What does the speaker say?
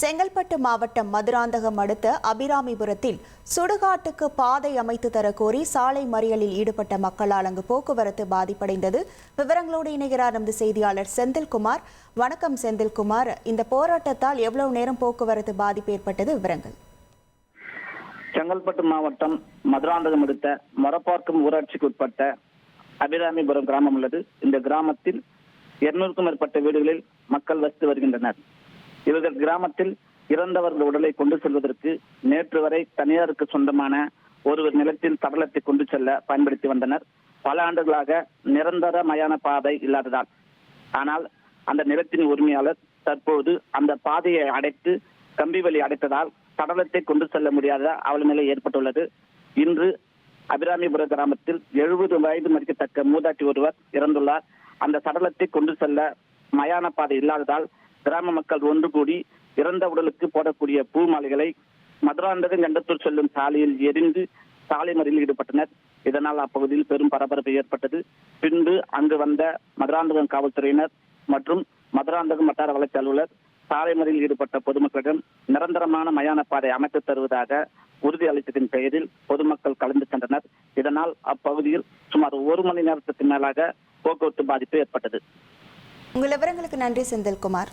செங்கல்பட்டு மாவட்டம் மதுராந்தகம் அடுத்த அபிராமிபுரத்தில் சுடுகாட்டுக்கு பாதை அமைத்து தரக்கோரி கோரி சாலை மறியலில் ஈடுபட்ட மக்களால் அங்கு போக்குவரத்து பாதிப்படைந்தது. விவரங்களோடு இணைகிறார் நமது செய்தியாளர் செந்தில்குமார். வணக்கம் செந்தில்குமார். இந்த போராட்டத்தால் எவ்வளவு நேரம் போக்குவரத்து பாதிப்பு ஏற்பட்டது? விவரங்கள். செங்கல்பட்டு மாவட்டம் மதுராந்தகம் அடுத்த மரப்பார்க்கும் ஊராட்சிக்கு உட்பட்ட அபிராமிபுரம் கிராமம் உள்ளது. இந்த கிராமத்தில் இருநூறுக்கும் மேற்பட்ட வீடுகளில் மக்கள் வசித்து வருகின்றனர். இவர்கள் கிராமத்தில் இறந்தவர்கள் உடலை கொண்டு செல்வதற்கு நேற்று வரை தனியாருக்கு சொந்தமான ஒருவர் நிலத்தில் சடலத்தை கொண்டு செல்ல பயன்படுத்தி வந்தனர். பல ஆண்டுகளாக நிரந்தர மயான பாதை இல்லாததால். ஆனால் அந்த நிலத்தின் உரிமையாளர் தற்போது அந்த பாதையை அடைத்து கம்பி வழி அடைத்ததால் சடலத்தை கொண்டு செல்ல முடியாத அவல நிலை ஏற்பட்டுள்ளது. இன்று அபிராமிபுர கிராமத்தில் எழுபது வயது மதிக்கத்தக்க மூதாட்டி ஒருவர் இறந்துள்ளார். அந்த சடலத்தை கொண்டு செல்ல மயான பாதை இல்லாததால் கிராம மக்கள் ஒன்று கூடி இறந்த உடலுக்கு போடக்கூடிய பூ மாலைகளை மதுராந்தகம் கண்டத்தூர் செல்லும் சாலையில் எரிந்து சாலை மறியலில் ஈடுபட்டனர். இதனால் அப்பகுதியில் பெரும் பரபரப்பு ஏற்பட்டது. பின்பு அங்கு வந்த மதுராந்தகம் காவல்துறையினர் மற்றும் மதுராந்தகம் வட்டார வளர்ச்சி அலுவலர் சாலை மறியலில் ஈடுபட்ட பொதுமக்களிடம் நிரந்தரமான மயான பாதை அமைத்து தருவதாக உறுதி அளித்ததின் பெயரில் பொதுமக்கள் கலந்து சென்றனர் இதனால் அப்பகுதியில் சுமார் ஒரு மணி நேரத்துக்கு மேலாக போக்குவரத்து பாதிப்பு ஏற்பட்டது. உங்கள் விவரங்களுக்கு நன்றி செந்தில்குமார்.